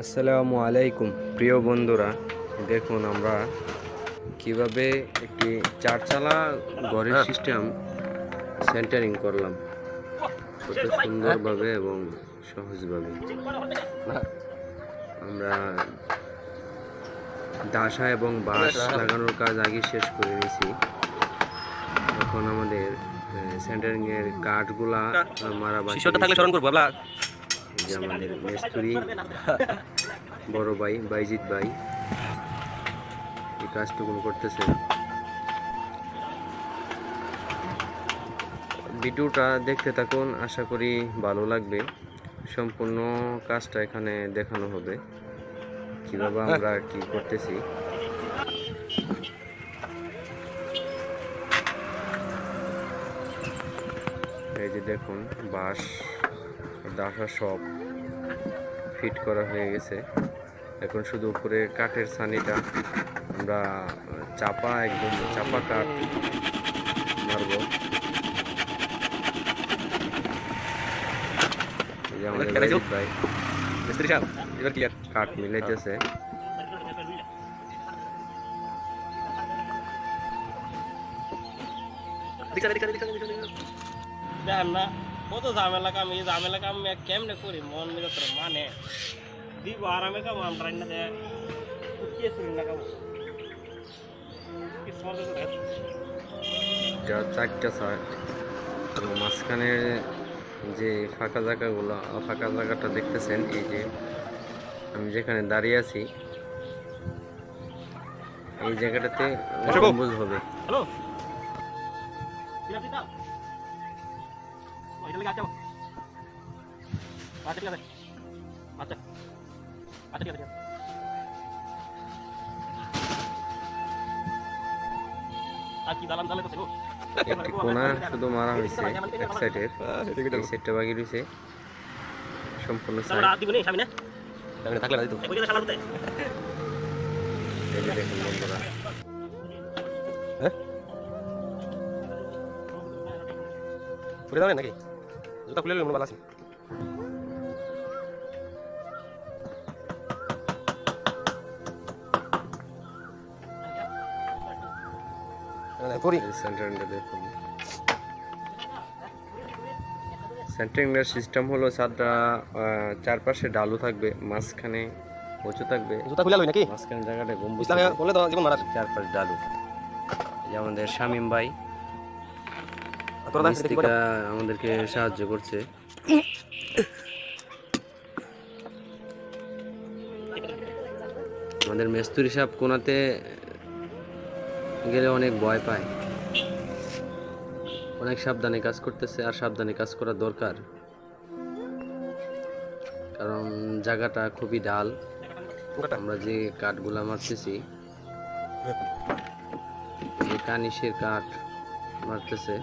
আসসালামু আলাইকুম। প্রিয় বন্ধুরা দেখুন আমরা কীভাবে একটি চারচালা ঘরের সিস্টেম সেন্টারিং করলাম। কত সুন্দরভাবে এবং সহজভাবে। আমরা দাসা এবং বাঁশ লাগানোর কাজ আগে শেষ করে নিয়েছি। এখন আমাদের সেন্টারিংয়ের কাঠগুলা মারা বাকি আমাদের মেস্তুরি, বড় ভাই, বাইজিৎ ভাই, এই কাজটুকুন করতেছে। ভিডিওটা দেখতে থাকুন, আশা করি ভালো লাগবে। সম্পূর্ণ কাজটা এখানে দেখানো হবে। কীভাবে আমরা কি করতেছি। এই যে দেখুন, বাঁশ। ডাসা সব ফিট করা হয়ে গেছে। এখন শুধু উপরে কাঠের ছানিটা আমরা চাপা একদম চাপা কাঠ মারবো। কাঠ মিলাইতেছে। না কত ঝামেলা কাম এই ঝামেলা কাম কেমনে করি? মন মিলে মানে। দিব আরামে কাম আমরা না কে শুনি না কাম? কি সমাজে তো দেখো। এটা চারটা সাইড এবং মাঝখানে যে ফাঁকা জায়গাগুলো ফাঁকা জায়গাটা দেখতেছেন এই যে আমি যেখানে দাঁড়িয়ে আছি এই জায়গাটাতে গম্বুজ হবে। হ্যালো? আচ্ছা ঠিক আছে আচ্ছা আচ্ছা। ঠিক আছে আর কি দালান দালে তো ছিল একটি কোনা শুধু মারা হয়েছে এক সাইডের এই সাইডটা বাকি রয়েছে সম্পূর্ণ সাইড নেই সামনে থাকলে না দিত ওই যে শালা এই যে দেখুন বন্ধুরা। পুরে দাও নাকি? জুতা খুলে ভালো করি সেন্টারিংটা দেখুন সিস্টেম হলো ছাদটা চারপাশে ডালু থাকবে মাঝখানে উঁচু থাকবে। জুতা খুলে লই নাকি? মাঝখানে জায়গাটা গম্বুজ বলে দাও জীবন মারা চারপাশ ডালু। এই যে আমাদের শামিম ভাই। আমাদেরকে সাহায্য করছে। আমাদের মেস্তুরি সাহেব কোনাতে গেলে অনেক ভয় পায়। অনেক সাবধানে কাজ করতেছে আর সাবধানে কাজ করা দরকার। কারণ জায়গাটা খুবই ডাল আমরা যে কাঠগুলা মারতেছি কানিসের কাঠ মারতেছে।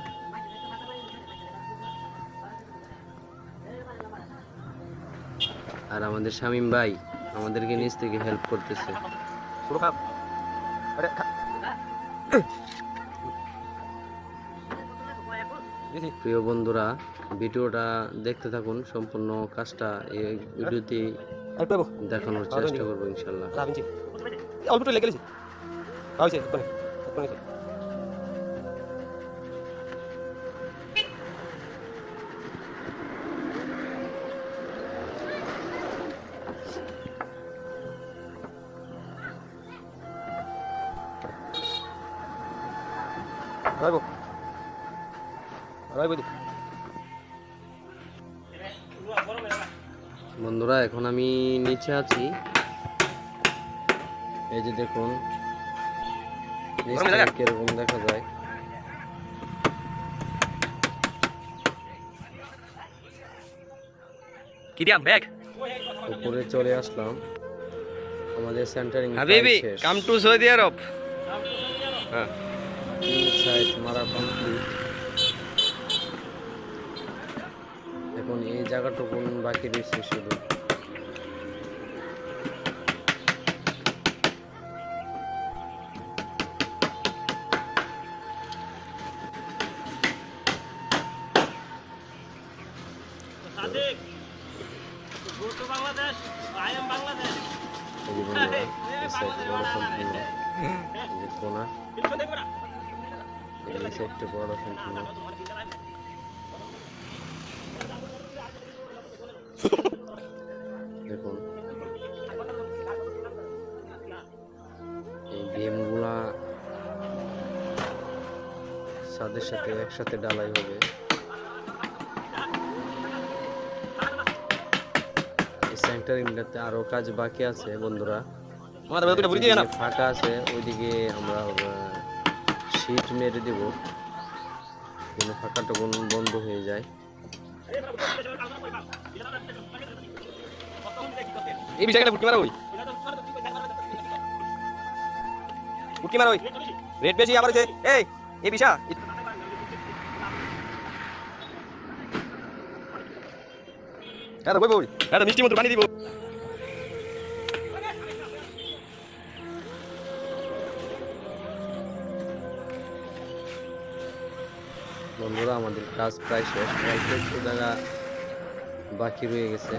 আর আমাদের শামিম ভাই আমাদেরকে নিজ থেকে হেল্প করতেছে। প্রিয় বন্ধুরা ভিডিওটা দেখতে থাকুন সম্পূর্ণ কাজটা এই ভিডিওতে দেখানোর চেষ্টা করব ইনশাল্লাহ অল্প লেগে গেছি। রাখব। রাখব বন্ধুরা এখন আমি নিচে আছি। এই যে দেখুন কীরকম দেখা যায়। ব্যাগ উপরে চলে আসলাম। আমাদের সেন্টারিং হাবিবি কাম টু সৌদি আরব হ্যাঁ। সাইড মারা কমপ্লিট। এখন এই জায়গাটুকুন বাকি রয়েছে শুধু। Bangladesh I am Bangladesh. বন্ধুরা এই বড় সম্পূর্ণ সাইডটা বড় দেখুন এই ভীমগুলা ছাদের সাথে একসাথে ডালাই হবে। এই সেন্টারিংটাতে আরও কাজ বাকি আছে বন্ধুরা। ফাঁকা আছে ওইদিকে আমরা শীট মেরে দেব। যেন ফাঁকাটা বন- বন্ধ হয়ে যায়। এই রেট বেশি আবার এই এই হ্যাঁ বই বই। হ্যাঁ মিষ্টি মতো পানি দিব। বন্ধুরা আমাদের কাজ প্রায় শেষ। প্রায় একটু জায়গা বাকি রয়ে গেছে।